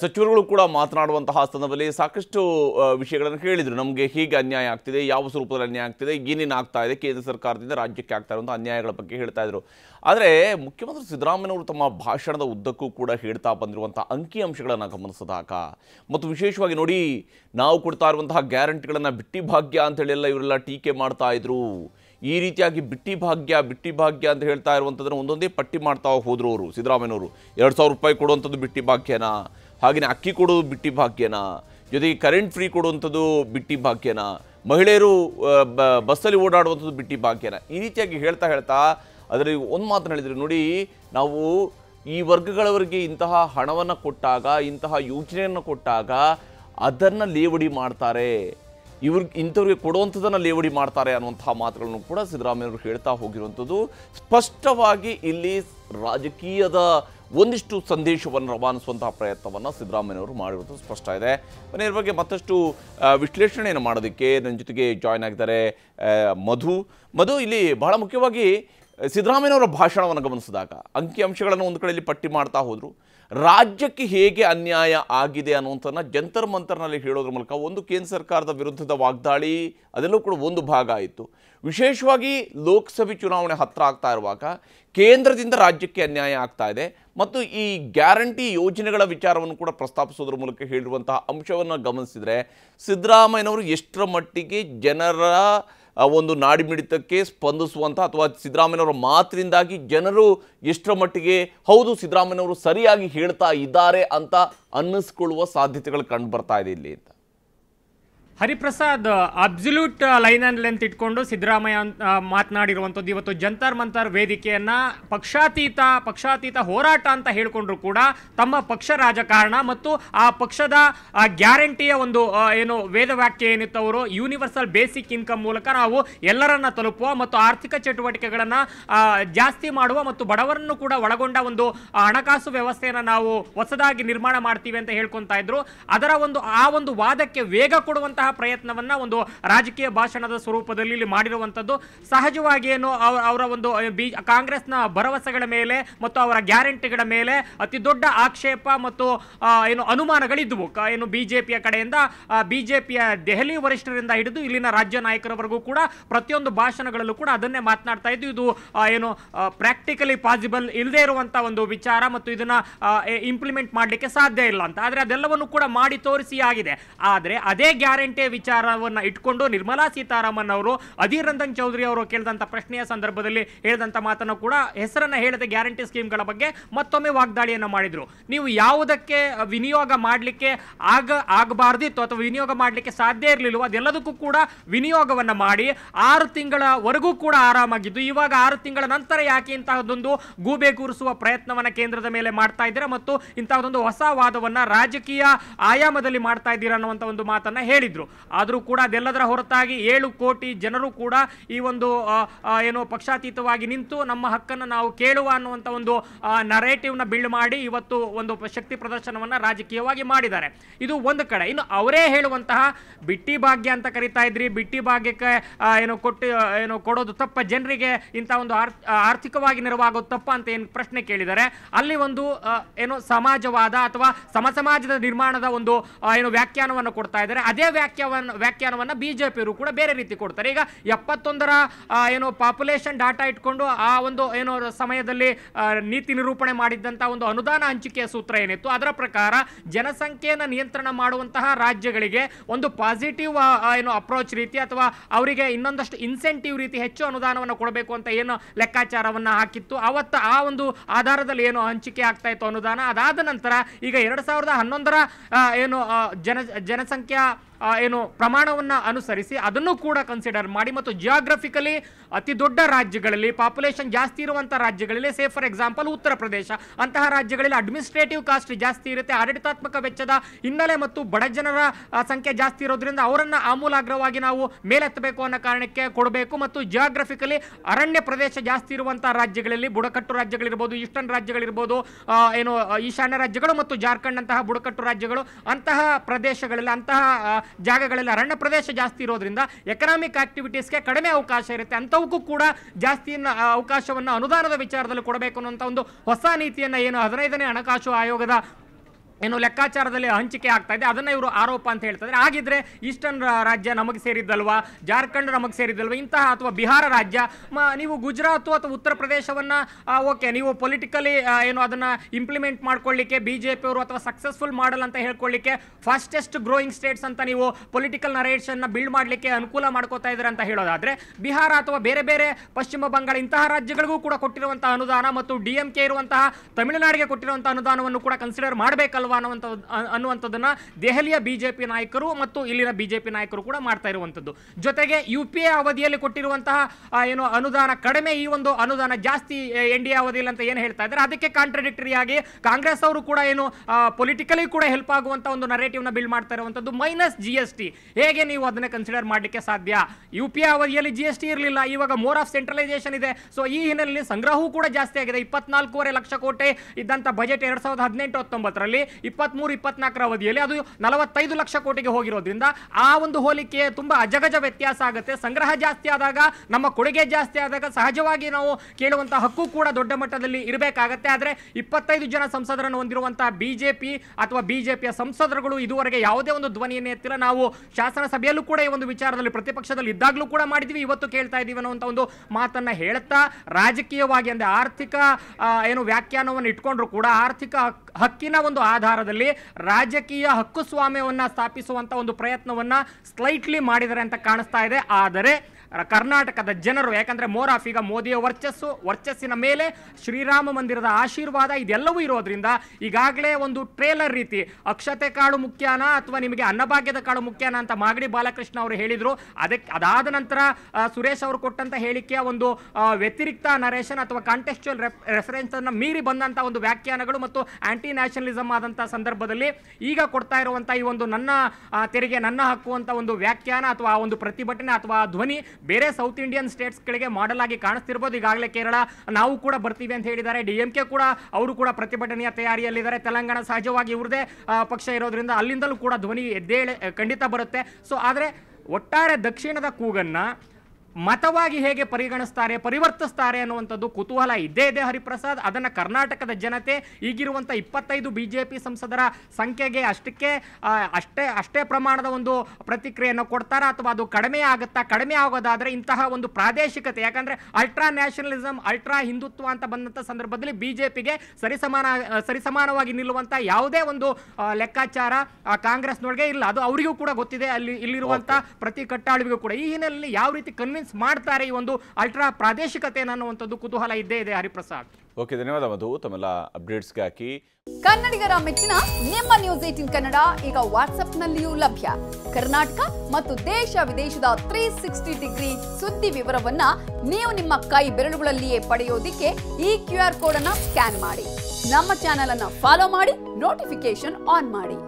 ಸಚಿವರುಗಳು ಕೂಡ ಮಾತನಾಡುವಂತಹ ಸಂದರ್ಭದಲ್ಲಿ ಸಾಕಷ್ಟು ವಿಷಯಗಳನ್ನು ಹೇಳಿದರು ನಮಗೆ ಹೀಗೆ ಅನ್ಯಾಯ ಆಗ್ತಿದೆ, ಯಾವ ಸ್ವರೂಪದಲ್ಲಿ ಅನ್ಯಾಯ ಆಗ್ತಿದೆ, ಏನೇನು ಆಗ್ತಾ ಇದೆ, ಕೇಂದ್ರ ಸರ್ಕಾರದಿಂದ ರಾಜ್ಯಕ್ಕೆ ಆಗ್ತಾ ಇರುವಂಥ ಅನ್ಯಾಯಗಳ ಬಗ್ಗೆ ಹೇಳ್ತಾ ಇದ್ರು. ಆದರೆ ಮುಖ್ಯಮಂತ್ರಿ ಸಿದ್ದರಾಮಯ್ಯವರು ತಮ್ಮ ಭಾಷಣದ ಉದ್ದಕ್ಕೂ ಕೂಡ ಹೇಳ್ತಾ ಬಂದಿರುವಂಥ ಅಂಕಿಅಂಶಗಳನ್ನು ಗಮನಿಸಿದಾಗ, ಮತ್ತು ವಿಶೇಷವಾಗಿ ನೋಡಿ, ನಾವು ಕೊಡ್ತಾ ಇರುವಂತಹ ಗ್ಯಾರಂಟಿಗಳನ್ನು ಬಿಟ್ಟಿ ಭಾಗ್ಯ ಅಂತೇಳಿ ಎಲ್ಲ ಇವರೆಲ್ಲ ಟೀಕೆ ಮಾಡ್ತಾ ಇದ್ರು. ಈ ರೀತಿಯಾಗಿ ಬಿಟ್ಟಿ ಭಾಗ್ಯ ಬಿಟ್ಟಿ ಭಾಗ್ಯ ಅಂತ ಹೇಳ್ತಾ ಇರುವಂಥದ್ದನ್ನು ಒಂದೊಂದೇ ಪಟ್ಟಿ ಮಾಡ್ತಾ ಹೋದರು ಅವರು ಸಿದ್ದರಾಮಯ್ಯವರು ಎರಡು ಸಾವಿರ ರೂಪಾಯಿ ಕೊಡುವಂಥದ್ದು ಬಿಟ್ಟಿ ಭಾಗ್ಯನ? ಹಾಗೆಯೇ ಅಕ್ಕಿ ಕೊಡೋದು ಬಿಟ್ಟಿ ಭಾಗ್ಯನ? ಜೊತೆಗೆ ಕರೆಂಟ್ ಫ್ರೀ ಕೊಡುವಂಥದ್ದು ಬಿಟ್ಟಿ ಭಾಗ್ಯನ? ಮಹಿಳೆಯರು ಬಸ್ಸಲ್ಲಿ ಓಡಾಡುವಂಥದ್ದು ಬಿಟ್ಟಿ ಭಾಗ್ಯನ? ಈ ರೀತಿಯಾಗಿ ಹೇಳ್ತಾ ಹೇಳ್ತಾ ಅದರಲ್ಲಿ ಒಂದು ಮಾತನ್ನು ಹೇಳಿದರೆ ನೋಡಿ, ನಾವು ಈ ವರ್ಗಗಳವರಿಗೆ ಇಂತಹ ಹಣವನ್ನು ಕೊಟ್ಟಾಗ, ಇಂತಹ ಯೋಜನೆಯನ್ನು ಕೊಟ್ಟಾಗ ಅದನ್ನು ಲೇವಡಿ ಮಾಡ್ತಾರೆ. ಇವ್ರ, ಇಂಥವ್ರಿಗೆ ಕೊಡುವಂಥದ್ದನ್ನು ಲೇವಡಿ ಮಾಡ್ತಾರೆ ಅನ್ನುವಂತಹ ಮಾತುಗಳನ್ನು ಕೂಡ ಸಿದ್ದರಾಮಯ್ಯವರು ಹೇಳ್ತಾ ಹೋಗಿರುವಂಥದ್ದು. ಸ್ಪಷ್ಟವಾಗಿ ಇಲ್ಲಿ ರಾಜಕೀಯದ ಒಂದಿಷ್ಟು ಸಂದೇಶವನ್ನು ರವಾನಿಸುವಂತಹ ಪ್ರಯತ್ನವನ್ನು ಸಿದ್ದರಾಮಯ್ಯವರು ಮಾಡಿರುವುದು ಸ್ಪಷ್ಟ ಇದೆ. ಮನೆಯ ಬಗ್ಗೆ ಮತ್ತಷ್ಟು ವಿಶ್ಲೇಷಣೆಯನ್ನು ಮಾಡೋದಕ್ಕೆ ನನ್ನ ಜೊತೆಗೆ ಜಾಯ್ನ್ ಆಗಿದ್ದಾರೆ ಮಧು. ಮಧು, ಇಲ್ಲಿ ಬಹಳ ಮುಖ್ಯವಾಗಿ ಸಿದ್ದರಾಮಯ್ಯನವರ ಭಾಷಣವನ್ನು ಗಮನಿಸಿದಾಗ ಅಂಕಿಅಂಶಗಳನ್ನು ಒಂದು ಕಡೆಯಲ್ಲಿ ಪಟ್ಟಿ ಮಾಡ್ತಾ ಹೋದರು. ರಾಜ್ಯಕ್ಕೆ ಹೇಗೆ ಅನ್ಯಾಯ ಆಗಿದೆ ಅನ್ನುವಂಥದ್ದನ್ನ ಜಂತರ್ ಮಂತರ್ನಲ್ಲಿ ಹೇಳೋದ್ರ ಮೂಲಕ ಒಂದು ಕೇಂದ್ರ ಸರ್ಕಾರದ ವಿರುದ್ಧದ ವಾಗ್ದಾಳಿ ಅದೆಲ್ಲೂ ಕೂಡ ಒಂದು ಭಾಗ ಆಯಿತು. ವಿಶೇಷವಾಗಿ ಲೋಕಸಭೆ ಚುನಾವಣೆ ಹತ್ತಿರ ಆಗ್ತಾ ಇರುವಾಗ ಕೇಂದ್ರದಿಂದ ರಾಜ್ಯಕ್ಕೆ ಅನ್ಯಾಯ ಆಗ್ತಾ ಇದೆ ಮತ್ತು ಈ ಗ್ಯಾರಂಟಿ ಯೋಜನೆಗಳ ವಿಚಾರವನ್ನು ಕೂಡ ಪ್ರಸ್ತಾಪಿಸೋದ್ರ ಮೂಲಕ ಹೇಳಿರುವಂತಹ ಅಂಶವನ್ನು ಗಮನಿಸಿದರೆ ಸಿದ್ದರಾಮಯ್ಯನವರು ಎಷ್ಟರ ಮಟ್ಟಿಗೆ ಜನರ ಒಂದು ನಾಡಿಮಿಡಿತಕ್ಕೆ ಸ್ಪಂದಿಸುವಂಥ ಅಥವಾ ಸಿದ್ದರಾಮಯ್ಯನವರ ಮಾತಿನಿಂದಾಗಿ ಜನರು ಎಷ್ಟರ ಮಟ್ಟಿಗೆ ಹೌದು ಸಿದ್ದರಾಮಯ್ಯನವರು ಸರಿಯಾಗಿ ಹೇಳ್ತಾ ಇದ್ದಾರೆ ಅಂತ ಅನ್ನಿಸ್ಕೊಳ್ಳುವ ಸಾಧ್ಯತೆಗಳು ಕಂಡು ಬರ್ತಾ ಇದೆ ಇಲ್ಲಿ ಅಂತ. Hariprasad absolute line and length ಇಟ್ಕೊಂಡು ಸಿದ್ದರಾಮಯ್ಯ ಅಂತ, ಮಾತನಾಡಿರುವಂಥದ್ದು ಇವತ್ತು ಜಂತರ್ ಮಂತರ್ ವೇದಿಕೆಯನ್ನು ಪಕ್ಷಾತೀತ ಪಕ್ಷಾತೀತ ಹೋರಾಟ ಅಂತ ಹೇಳಿಕೊಂಡ್ರು ಕೂಡ ತಮ್ಮ ಪಕ್ಷ ರಾಜಕಾರಣ ಮತ್ತು ಆ ಪಕ್ಷದ ಗ್ಯಾರಂಟಿಯ ಒಂದು ಏನು ವೇದ ವ್ಯಾಖ್ಯೆ ಏನಿತ್ತು ಅವರು ಯೂನಿವರ್ಸಲ್ ಬೇಸಿಕ್ ಇನ್ಕಮ್ ಮೂಲಕ ನಾವು ಎಲ್ಲರನ್ನ ತಲುಪುವ ಮತ್ತು ಆರ್ಥಿಕ ಚಟುವಟಿಕೆಗಳನ್ನು ಜಾಸ್ತಿ ಮಾಡುವ ಮತ್ತು ಬಡವರನ್ನು ಕೂಡ ಒಳಗೊಂಡ ಒಂದು ಹಣಕಾಸು ವ್ಯವಸ್ಥೆಯನ್ನು ನಾವು ಹೊಸದಾಗಿ ನಿರ್ಮಾಣ ಮಾಡ್ತೀವಿ ಅಂತ ಹೇಳ್ಕೊತಾ ಇದ್ರು. ಅದರ ಒಂದು ಆ ಒಂದು ವಾದಕ್ಕೆ ವೇಗ ಕೊಡುವಂತಹ ಪ್ರಯತ್ನವನ್ನ ಒಂದು ರಾಜಕೀಯ ಭಾಷಣದ ಸ್ವರೂಪದಲ್ಲಿ ಇಲ್ಲಿ ಮಾಡಿರುವಂತದ್ದು. ಸಹಜವಾಗಿ ಏನು ಅವರ ಒಂದು ಬಿ, ಕಾಂಗ್ರೆಸ್ನ ಭರವಸೆಗಳ ಮೇಲೆ ಮತ್ತು ಅವರ ಗ್ಯಾರಂಟಿಗಳ ಮೇಲೆ ಅತಿ ದೊಡ್ಡ ಆಕ್ಷೇಪ ಮತ್ತು ಏನು ಅನುಮಾನಗಳಿದ್ವು. ಏನು ಬಿಜೆಪಿಯ ಕಡೆಯಿಂದ ಬಿಜೆಪಿಯ ದೆಹಲಿ ವರಿಷ್ಠರಿಂದ ಹಿಡಿದು ಇಲ್ಲಿನ ರಾಜ್ಯ ನಾಯಕರವರೆಗೂ ಕೂಡ ಪ್ರತಿಯೊಂದು ಭಾಷಣಗಳಲ್ಲೂ ಕೂಡ ಅದನ್ನೇ ಮಾತನಾಡ್ತಾ ಇದ್ದು, ಇದು ಏನು ಪ್ರಾಕ್ಟಿಕಲಿ ಪಾಸಿಬಲ್ ಇಲ್ಲದೆ ಇರುವಂತ ಒಂದು ವಿಚಾರ ಮತ್ತು ಇದನ್ನ ಇಂಪ್ಲಿಮೆಂಟ್ ಮಾಡಲಿಕ್ಕೆ ಸಾಧ್ಯ ಇಲ್ಲ ಅಂತ. ಆದ್ರೆ ಅದೆಲ್ಲವನ್ನು ಕೂಡ ಮಾಡಿ ತೋರಿಸಿ ಆಗಿದೆ. ಆದ್ರೆ ಅದೇ ಗ್ಯಾರಂಟಿ ವಿಚಾರವನ್ನ ಇಟ್ಕೊಂಡು ನಿರ್ಮಲಾ ಸೀತಾರಾಮನ್ ಅವರು ಅಧೀರ್ ರಂಜನ್ ಚೌಧರಿ ಅವರು ಕೇಳಿದಂತ ಪ್ರಶ್ನೆಯ ಸಂದರ್ಭದಲ್ಲಿ ಹೇಳಿದಂತ ಮಾತನ್ನು ಕೂಡ ಹೆಸರನ್ನ ಹೇಳದೆ ಗ್ಯಾರಂಟಿ ಸ್ಕೀಮ್ಗಳ ಬಗ್ಗೆ ಮತ್ತೊಮ್ಮೆ ವಾಗ್ದಾಳಿಯನ್ನ ಮಾಡಿದ್ರು. ನೀವು ಯಾವುದಕ್ಕೆ ವಿನಿಯೋಗ ಮಾಡಲಿಕ್ಕೆ ಆಗ ಆಗಬಾರ್ದಿತ್ತು ಅಥವಾ ವಿನಿಯೋಗ ಮಾಡಲಿಕ್ಕೆ ಸಾಧ್ಯ ಇರಲಿಲ್ಲ ಅದೆಲ್ಲದಕ್ಕೂ ಕೂಡ ವಿನಿಯೋಗವನ್ನ ಮಾಡಿ ಆರು ತಿಂಗಳವರೆಗೂ ಕೂಡ ಆರಾಮಾಗಿದ್ದು, ಇವಾಗ ಆರು ತಿಂಗಳ ನಂತರ ಯಾಕೆ ಇಂತಹದೊಂದು ಗೂಬೆ ಕೂರಿಸುವ ಪ್ರಯತ್ನವನ್ನ ಕೇಂದ್ರದ ಮೇಲೆ ಮಾಡ್ತಾ ಇದ್ದೀರಾ ಮತ್ತು ಇಂತಹದೊಂದು ಹೊಸ ವಾದವನ್ನು ರಾಜಕೀಯ ಆಯಾಮದಲ್ಲಿ ಮಾಡ್ತಾ ಇದ್ದೀರಾ ಅನ್ನುವಂಥ ಒಂದು ಮಾತನ್ನ ಹೇಳಿದ್ರು. ಆದರೂ ಕೂಡ ಅದೆಲ್ಲದರ ಹೊರತಾಗಿ ಏಳು ಕೋಟಿ ಜನರು ಕೂಡ ಈ ಒಂದು ಏನು ಪಕ್ಷಾತೀತವಾಗಿ ನಿಂತು ನಮ್ಮ ಹಕ್ಕನ್ನು ನಾವು ಕೇಳುವ ಅನ್ನುವಂಥ ಒಂದು ನರೇಟಿವ್ನ ಬಿಲ್ಡ್ ಮಾಡಿ ಇವತ್ತು ಒಂದು ಶಕ್ತಿ ಪ್ರದರ್ಶನವನ್ನ ರಾಜಕೀಯವಾಗಿ ಮಾಡಿದ್ದಾರೆ. ಇದು ಒಂದು ಕಡೆ. ಇನ್ನು ಅವರೇ ಹೇಳುವಂತಹ ಬಿಟ್ಟಿ ಭಾಗ್ಯ ಅಂತ ಕರಿತಾ ಇದ್ರಿ, ಬಿಟ್ಟಿ ಭಾಗ್ಯಕ್ಕೆ ಏನು ಕೊಟ್ಟು ಏನು ಕೊಡೋದು ತಪ್ಪ, ಜನರಿಗೆ ಇಂಥ ಒಂದು ಆರ್- ಆರ್ಥಿಕವಾಗಿ ನೆರವಾಗೋದು ತಪ್ಪ ಅಂತ ಏನು ಪ್ರಶ್ನೆ ಕೇಳಿದ್ದಾರೆ ಅಲ್ಲಿ ಒಂದು ಏನು ಸಮಾಜವಾದ ಅಥವಾ ಸಮಸಮಾಜದ ನಿರ್ಮಾಣದ ಒಂದು ಏನು ವ್ಯಾಖ್ಯಾನವನ್ನು ಕೊಡ್ತಾ ಇದ್ದಾರೆ. ಅದೇ ವ್ಯಾಖ್ಯಾನವನ್ನು ಬಿ ಜೆ ಪಿಯವರು ಕೂಡ ಬೇರೆ ರೀತಿ ಕೊಡ್ತಾರೆ. ಈಗ ಎಪ್ಪತ್ತೊಂದರ ಏನು ಪಾಪ್ಯುಲೇಷನ್ ಡಾಟಾ ಇಟ್ಕೊಂಡು ಆ ಒಂದು ಏನು ಸಮಯದಲ್ಲಿ ನೀತಿ ನಿರೂಪಣೆ ಮಾಡಿದ್ದಂಥ ಒಂದು ಅನುದಾನ ಹಂಚಿಕೆಯ ಸೂತ್ರ ಏನಿತ್ತು, ಅದರ ಪ್ರಕಾರ ಜನಸಂಖ್ಯೆಯನ್ನು ನಿಯಂತ್ರಣ ಮಾಡುವಂತಹ ರಾಜ್ಯಗಳಿಗೆ ಒಂದು ಪಾಸಿಟಿವ್ ಏನು ಅಪ್ರೋಚ್ ರೀತಿ ಅಥವಾ ಅವರಿಗೆ ಇನ್ನೊಂದಷ್ಟು ಇನ್ಸೆಂಟಿವ್ ರೀತಿ ಹೆಚ್ಚು ಅನುದಾನವನ್ನು ಕೊಡಬೇಕು ಅಂತ ಏನು ಲೆಕ್ಕಾಚಾರವನ್ನು ಹಾಕಿತ್ತು. ಅವತ್ತು ಆ ಒಂದು ಆಧಾರದಲ್ಲಿ ಏನು ಹಂಚಿಕೆ ಆಗ್ತಾ ಇತ್ತು ಅನುದಾನ. ಅದಾದ ನಂತರ ಈಗ ಎರಡು ಸಾವಿರದ ಹನ್ನೊಂದರ ಏನು ಜನ ಜನಸಂಖ್ಯಾ ಏನು ಪ್ರಮಾಣವನ್ನು ಅನುಸರಿಸಿ ಅದನ್ನು ಕೂಡ ಕನ್ಸಿಡರ್ ಮಾಡಿ ಮತ್ತು ಜಿಯಾಗ್ರಫಿಕಲಿ ಅತಿ ದೊಡ್ಡ ರಾಜ್ಯಗಳಲ್ಲಿ ಪಾಪ್ಯುಲೇಷನ್ ಜಾಸ್ತಿ ಇರುವಂಥ ರಾಜ್ಯಗಳಲ್ಲಿ say for example Uttar Pradesh, ಅಂತಹ ರಾಜ್ಯಗಳಲ್ಲಿ ಅಡ್ಮಿನಿಸ್ಟ್ರೇಟಿವ್ ಕಾಸ್ಟ್ ಜಾಸ್ತಿ ಇರುತ್ತೆ, ಆಡಳಿತಾತ್ಮಕ ವೆಚ್ಚದ ಹಿನ್ನೆಲೆ ಮತ್ತು ಬಡ ಜನರ ಸಂಖ್ಯೆ ಜಾಸ್ತಿ ಇರೋದ್ರಿಂದ ಅವರನ್ನು ಆಮೂಲಾಗ್ರವಾಗಿ ನಾವು ಮೇಲೆತ್ತಬೇಕು ಅನ್ನೋ ಕಾರಣಕ್ಕೆ ಕೊಡಬೇಕು ಮತ್ತು ಜಿಯಾಗ್ರಫಿಕಲಿ ಅರಣ್ಯ ಪ್ರದೇಶ ಜಾಸ್ತಿ ಇರುವಂಥ ರಾಜ್ಯಗಳಲ್ಲಿ, ಬುಡಕಟ್ಟು ರಾಜ್ಯಗಳಿರ್ಬೋದು, ಈಸ್ಟರ್ನ್ ರಾಜ್ಯಗಳಿರ್ಬೋದು ಏನು, ಈಶಾನ್ಯ ರಾಜ್ಯಗಳು ಮತ್ತು ಜಾರ್ಖಂಡ್ ಅಂತಹ ಬುಡಕಟ್ಟು ರಾಜ್ಯಗಳು, ಅಂತಹ ಪ್ರದೇಶಗಳಲ್ಲಿ, ಅಂತಹ ಜಾಗಗಳಲ್ಲಿ ಅರಣ್ಯ ಪ್ರದೇಶ ಜಾಸ್ತಿ ಇರೋದ್ರಿಂದ ಎಕನಾಮಿಕ್ ಆಕ್ಟಿವಿಟೀಸ್ಗೆ ಕಡಿಮೆ ಅವಕಾಶ ಇರುತ್ತೆ. ಅಂಥವಕ್ಕೂ ಕೂಡ ಜಾಸ್ತಿ ಅವಕಾಶವನ್ನು ಅನುದಾನದ ವಿಚಾರದಲ್ಲಿ ಕೊಡಬೇಕು ಅನ್ನುವಂಥ ಒಂದು ಹೊಸ ನೀತಿಯನ್ನು ಏನು ಹದಿನೈದನೇ ಹಣಕಾಸು ಆಯೋಗದ ಏನು ಲೆಕ್ಕಾಚಾರದಲ್ಲಿ ಹಂಚಿಕೆ ಆಗ್ತಾ ಇದೆ, ಅದನ್ನು ಇವರು ಆರೋಪ ಅಂತ ಹೇಳ್ತಾರೆ. ಹಾಗಿದ್ರೆ ಈಸ್ಟರ್ನ್ ರಾಜ್ಯ ನಮಗೆ ಸೇರಿದ್ದಲ್ವಾ? ಜಾರ್ಖಂಡ್ ನಮಗೆ ಸೇರಿದ್ದಲ್ವಾ? ಇಂತಹ ಅಥವಾ ಬಿಹಾರ ರಾಜ್ಯ ನೀವು ಗುಜರಾತ್ ಅಥವಾ ಉತ್ತರ ಪ್ರದೇಶವನ್ನು ಓಕೆ, ನೀವು ಪೊಲಿಟಿಕಲಿ ಏನು ಅದನ್ನು ಇಂಪ್ಲಿಮೆಂಟ್ ಮಾಡ್ಕೊಳ್ಳಿಕ್ಕೆ ಬಿ ಜೆ ಅವರು ಅಥವಾ ಸಕ್ಸಸ್ಫುಲ್ ಮಾಡಲ್ ಅಂತ ಹೇಳ್ಕೊಳ್ಳಿಕ್ಕೆ ಫಾಸ್ಟೆಸ್ಟ್ ಗ್ರೋಯಿಂಗ್ ಸ್ಟೇಟ್ಸ್ ಅಂತ ನೀವು ಪೊಲಿಟಿಕಲ್ ನರೇಷನ್ನ ಬಿಲ್ಡ್ ಮಾಡಲಿಕ್ಕೆ ಅನುಕೂಲ ಮಾಡ್ಕೋತಾ ಇದ್ದಾರೆ ಅಂತ ಹೇಳೋದಾದರೆ, ಬಿಹಾರ ಅಥವಾ ಬೇರೆ ಬೇರೆ ಪಶ್ಚಿಮ ಬಂಗಾಳ ಇಂತಹ ರಾಜ್ಯಗಳಿಗೂ ಕೂಡ ಕೊಟ್ಟಿರುವಂತಹ ಅನುದಾನ ಮತ್ತು ಡಿ ಎಂ ಕೆ ಇರುವಂತಹ ತಮಿಳುನಾಡಿಗೆ ಕೊಟ್ಟಿರುವಂತಹ ಅನುದಾನವನ್ನು ಕೂಡ ಕನ್ಸಿಡರ್ ಮಾಡಬೇಕಲ್ವಾ? ಅನ್ನುವಂಥ ಅನ್ನುವಂಥದ್ದನ್ನು ದೆಹಲಿಯ ಬಿಜೆಪಿ ನಾಯಕರು ಮತ್ತು ಇಲ್ಲಿನ ಬಿಜೆಪಿ ನಾಯಕರು ಕೂಡ ಮಾಡ್ತಾ ಇರುವಂಥದ್ದು. ಜೊತೆಗೆ ಯು ಪಿ ಎ ಅವಧಿಯಲ್ಲಿ ಕೊಟ್ಟಿರುವಂತಹ ಏನು ಅನುದಾನ ಕಡಿಮೆ ಈ ಒಂದು ಅನುದಾನ ಜಾಸ್ತಿ ಎನ್ ಡಿ ಎ ಅವಧಿಯಲ್ಲಿ ಅಂತ ಏನು ಹೇಳ್ತಾ ಇದ್ದಾರೆ, ಅದಕ್ಕೆ ಕಾಂಟ್ರಡಿಕ್ಟರಿ ಆಗಿ ಕಾಂಗ್ರೆಸ್ ಅವರು ಕೂಡ ಏನು ಪೊಲಿಟಿಕಲಿ ಕೂಡ ಹೆಲ್ಪ್ ಆಗುವಂಥ ಒಂದು ನರೇಟಿವ್ನ ಬಿಲ್ಡ್ ಮಾಡ್ತಾ ಇರುವಂಥದ್ದು. ಮೈನಸ್ ಜಿ ಎಸ್ ಟಿ ಹೇಗೆ ನೀವು ಅದನ್ನು ಕನ್ಸಿಡರ್ ಮಾಡಲಿಕ್ಕೆ ಸಾಧ್ಯ? ಯು ಪಿ ಎ ಅವಧಿಯಲ್ಲಿ ಜಿ ಎಸ್ ಟಿ ಇರಲಿಲ್ಲ, ಇವಾಗ ಮೋರ್ ಆಫ್ ಸೆಂಟ್ರಲೈಸೇಷನ್ ಇದೆ. ಸೊ ಈ ಹಿನ್ನೆಲೆಯಲ್ಲಿ ಸಂಗ್ರಹವೂ ಕೂಡ ಜಾಸ್ತಿ ಆಗಿದೆ. ಇಪ್ಪತ್ನಾಲ್ಕೂವರೆ ಲಕ್ಷ ಕೋಟಿ ಇದ್ದಂಥ ಬಜೆಟ್ ಎರಡು ಸಾವಿರದ ಹದಿನೆಂಟು ಹತ್ತೊಂಬತ್ತರಲ್ಲಿ. ಇಪ್ಪತ್ಮೂರು, ಇಪ್ಪತ್ನಾಲ್ಕರ ಅವಧಿಯಲ್ಲಿ ಅದು ನಲವತ್ತೈದು ಲಕ್ಷ ಕೋಟಿಗೆ ಹೋಗಿರೋದ್ರಿಂದ ಆ ಒಂದು ಹೋಲಿಕೆ ತುಂಬ ಅಜಗಜ ವ್ಯತ್ಯಾಸ ಆಗುತ್ತೆ. ಸಂಗ್ರಹ ಜಾಸ್ತಿ ಆದಾಗ, ನಮ್ಮ ಕೊಡುಗೆ ಜಾಸ್ತಿ ಆದಾಗ ಸಹಜವಾಗಿ ನಾವು ಕೇಳುವಂಥ ಹಕ್ಕು ಕೂಡ ದೊಡ್ಡ ಮಟ್ಟದಲ್ಲಿ ಇರಬೇಕಾಗತ್ತೆ. ಆದರೆ ಇಪ್ಪತ್ತೈದು ಜನ ಸಂಸದರನ್ನು ಹೊಂದಿರುವಂತಹ ಬಿಜೆಪಿ ಅಥವಾ ಬಿಜೆಪಿಯ ಸಂಸದರುಗಳು ಇದುವರೆಗೆ ಯಾವುದೇ ಒಂದು ಧ್ವನಿಯನ್ನು ಎತ್ತಿಲ್ಲ. ನಾವು ಶಾಸನ ಸಭೆಯಲ್ಲೂ ಕೂಡ ಈ ಒಂದು ವಿಚಾರದಲ್ಲಿ ಪ್ರತಿಪಕ್ಷದಲ್ಲಿ ಇದ್ದಾಗಲೂ ಕೂಡ ಮಾಡಿದ್ವಿ. ಇವತ್ತು ಕೇಳ್ತಾ ಇದ್ದೀವಿ ಅನ್ನುವಂಥ ಒಂದು ಮಾತನ್ನು ಹೇಳ್ತಾ ರಾಜಕೀಯವಾಗಿ ಅಂದರೆ ಆರ್ಥಿಕ ಏನು ವ್ಯಾಖ್ಯಾನವನ್ನು ಇಟ್ಕೊಂಡ್ರು ಕೂಡ ಆರ್ಥಿಕ ಹಕ್- ಹಕ್ಕಿನ ಒಂದು ಆಧಾರದಲ್ಲಿ ರಾಜಕೀಯ ಹಕ್ಕುಸ್ವಾಮ್ಯವನ್ನು ಸ್ಥಾಪಿಸುವಂಥ ಒಂದು ಪ್ರಯತ್ನವನ್ನ ಸ್ಲೈಟ್ಲಿ ಮಾಡಿದ್ದಾರೆ ಅಂತ ಕಾಣಿಸ್ತಾ ಇದೆ. ಆದರೆ ಕರ್ನಾಟಕದ ಜನರು, ಯಾಕಂದ್ರೆ ಮೋರ್ ಆಫ್ ಈಗ ಮೋದಿಯ ವರ್ಚಸ್ಸು, ವರ್ಚಸ್ಸಿನ ಮೇಲೆ ಶ್ರೀರಾಮ ಮಂದಿರದ ಆಶೀರ್ವಾದ ಇದೆಲ್ಲವೂ ಇರೋದ್ರಿಂದ ಈಗಾಗಲೇ ಒಂದು ಟ್ರೇಲರ್ ರೀತಿ, ಅಕ್ಷತೆ ಕಾಳು ಮುಖ್ಯನಾ ಅಥವಾ ನಿಮಗೆ ಅನ್ನಭಾಗ್ಯದ ಕಾಳು ಮುಖ್ಯನಾ ಅಂತ ಮಾಗಡಿ ಬಾಲಕೃಷ್ಣ ಅವರು ಹೇಳಿದರು. ಅದಕ್ಕೆ ಅದಾದ ನಂತರ ಸುರೇಶ್ ಅವರು ಕೊಟ್ಟಂತ ಹೇಳಿಕೆಯ ಒಂದು ವ್ಯತಿರಿಕ್ತ ನರೇಷನ್ ಅಥವಾ ಕಾಂಟೆಕ್ಚುಯಲ್ ರೆಫರೆನ್ಸ್ ಅನ್ನು ಮೀರಿ ಬಂದಂಥ ಒಂದು ವ್ಯಾಖ್ಯಾನಗಳು ಮತ್ತು ಆಂಟಿ ನ್ಯಾಷನಲಿಸಮ್ ಆದಂಥ ಸಂದರ್ಭದಲ್ಲಿ ಈಗ ಕೊಡ್ತಾ ಇರುವಂಥ ಈ ಒಂದು ನನ್ನ ತೆರಿಗೆ ನನ್ನ ಹಕ್ಕು ಒಂದು ವ್ಯಾಖ್ಯಾನ ಅಥವಾ ಒಂದು ಪ್ರತಿಭಟನೆ ಅಥವಾ ಧ್ವನಿ ಬೇರೆ ಸೌತ್ ಇಂಡಿಯನ್ ಸ್ಟೇಟ್ಸ್ಗಳಿಗೆ ಮಾಡೆಲ್ ಆಗಿ ಕಾಣಿಸ್ತಿರ್ಬೋದು. ಈಗಾಗಲೇ ಕೇರಳ, ನಾವು ಕೂಡ ಬರ್ತೀವಿ ಅಂತ ಹೇಳಿದ್ದಾರೆ. ಡಿ ಎಂ ಕೆ ಕೂಡ, ಅವರು ಕೂಡ ಪ್ರತಿಭಟನೆಯ ತಯಾರಿಯಲ್ಲಿದ್ದಾರೆ. ತೆಲಂಗಾಣ ಸಹಜವಾಗಿ ಇವ್ರದೇ ಪಕ್ಷ ಇರೋದ್ರಿಂದ ಅಲ್ಲಿಂದಲೂ ಕೂಡ ಧ್ವನಿ ಎದ್ದೇಳೆ, ಖಂಡಿತ ಬರುತ್ತೆ. ಸೊ ಆದರೆ, ಒಟ್ಟಾರೆ ದಕ್ಷಿಣದ ಕೂಗನ್ನ ಮತವಾಗಿ ಹೇಗೆ ಪರಿಗಣಿಸ್ತಾರೆ ಪರಿವರ್ತಿಸ್ತಾರೆ ಅನ್ನುವಂಥದ್ದು ಕುತೂಹಲ ಇದ್ದೇ ಇದೆ ಹರಿಪ್ರಸಾದ್. ಅದನ್ನು ಕರ್ನಾಟಕದ ಜನತೆ ಈಗಿರುವಂಥ ಇಪ್ಪತ್ತೈದು ಬಿ ಜೆ ಪಿ ಸಂಸದರ ಸಂಖ್ಯೆಗೆ ಅಷ್ಟಕ್ಕೆ ಅಷ್ಟೇ ಅಷ್ಟೇ ಪ್ರಮಾಣದ ಒಂದು ಪ್ರತಿಕ್ರಿಯೆಯನ್ನು ಕೊಡ್ತಾರೆ ಅಥವಾ ಅದು ಕಡಿಮೆ ಆಗುತ್ತಾ? ಕಡಿಮೆ ಆಗೋದಾದರೆ ಇಂತಹ ಒಂದು ಪ್ರಾದೇಶಿಕತೆ ಯಾಕಂದರೆ ಅಲ್ಟ್ರಾ ನ್ಯಾಷನಲಿಸಮ್ ಅಲ್ಟ್ರಾ ಹಿಂದುತ್ವ ಅಂತ ಬಂದಂಥ ಸಂದರ್ಭದಲ್ಲಿ ಬಿ ಜೆ ಪಿಗೆ ಸರಿಸಮಾನ ಸರಿಸಮಾನವಾಗಿ ನಿಲ್ಲುವಂಥ ಯಾವುದೇ ಒಂದು ಲೆಕ್ಕಾಚಾರ ಕಾಂಗ್ರೆಸ್ನೊಳಗೆ ಇಲ್ಲ. ಅದು ಅವರಿಗೂ ಕೂಡ ಗೊತ್ತಿದೆ ಅಲ್ಲಿ ಇಲ್ಲಿರುವಂಥ ಪ್ರತಿ ಕಟ್ಟಾಳುವಿಗೂ ಕೂಡ. ಈ ಹಿನ್ನೆಲೆಯಲ್ಲಿ ಯಾವ ರೀತಿ ಕನ್ವಿನ್ಸ್ ಮಾಡ್ತಾರೆ ಈ ಒಂದು ಅಲ್ಟ್ರಾ ಪ್ರಾದೇಶಿಕತೆ ಅನ್ನುವಂಥದ್ದು ಕುತೂಹಲ ಇದ್ದೇ ಇದೆ ಹರಿಪ್ರಸಾದ್. ಓಕೆ ಧನ್ಯವಾದ ಮಧು ತಮ್ಮೆಲ್ಲ ಅಪ್ಡೇಟ್ಸ್ಗೆ ಹಾಕಿ. ಕನ್ನಡಿಗರ ಮೆಚ್ಚಿನ ನಿಮ್ಮ ನ್ಯೂಸ್ ಏಟಿನ್ ಕನ್ನಡ ಈಗ ವಾಟ್ಸ್ಆಪ್ನಲ್ಲಿಯೂ ಲಭ್ಯ. ಕರ್ನಾಟಕ ಮತ್ತು ದೇಶ ವಿದೇಶದ ತ್ರೀ ಸಿಕ್ಸ್ಟಿ ಡಿಗ್ರಿ ಸುದ್ದಿ ವಿವರವನ್ನ ನೀವು ನಿಮ್ಮ ಕೈ ಬೆರಳುಗಳಲ್ಲಿಯೇ ಪಡೆಯೋದಿಕ್ಕೆ ಈ ಕ್ಯೂ ಆರ್ ಕೋಡ್ ಅನ್ನ ಸ್ಕ್ಯಾನ್ ಮಾಡಿ. ನಮ್ಮ ಚಾನೆಲ್ ಅನ್ನ ಫಾಲೋ ಮಾಡಿ ನೋಟಿಫಿಕೇಶನ್ ಆನ್ ಮಾಡಿ.